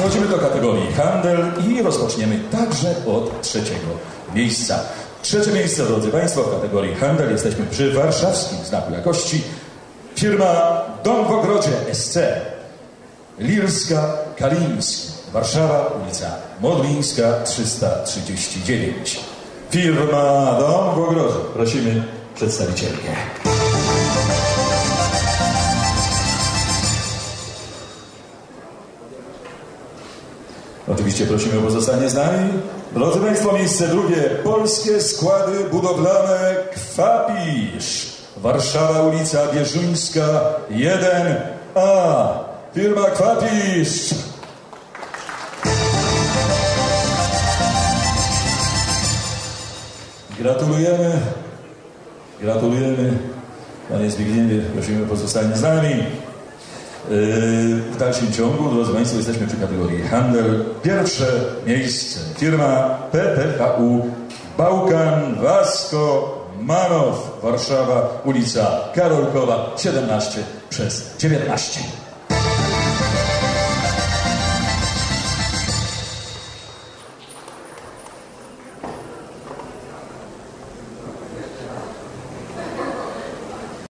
Przechodzimy do kategorii handel i rozpoczniemy także od trzeciego miejsca. Trzecie miejsce, drodzy Państwo, w kategorii handel. Jesteśmy przy warszawskim znaku jakości. Firma Dom w Ogrodzie SC. Lirska Kaliński. Warszawa, ulica Modlińska 339. Firma Dom w Ogrodzie. Prosimy przedstawicielkę. Oczywiście prosimy o pozostanie z nami. Drodzy Państwo, miejsce drugie. Polskie składy budowlane Kwapisz. Warszawa, ulica Bieżuńska 1A. Firma Kwapisz. Gratulujemy. Gratulujemy. Panie Zbigniewie, prosimy o pozostanie z nami. Yy, W dalszym ciągu, drodzy Państwo, jesteśmy przy kategorii handel. Pierwsze miejsce firma PPHU Bałkan Wasko Manow, Warszawa, ulica Karolkowa 17 przez 19.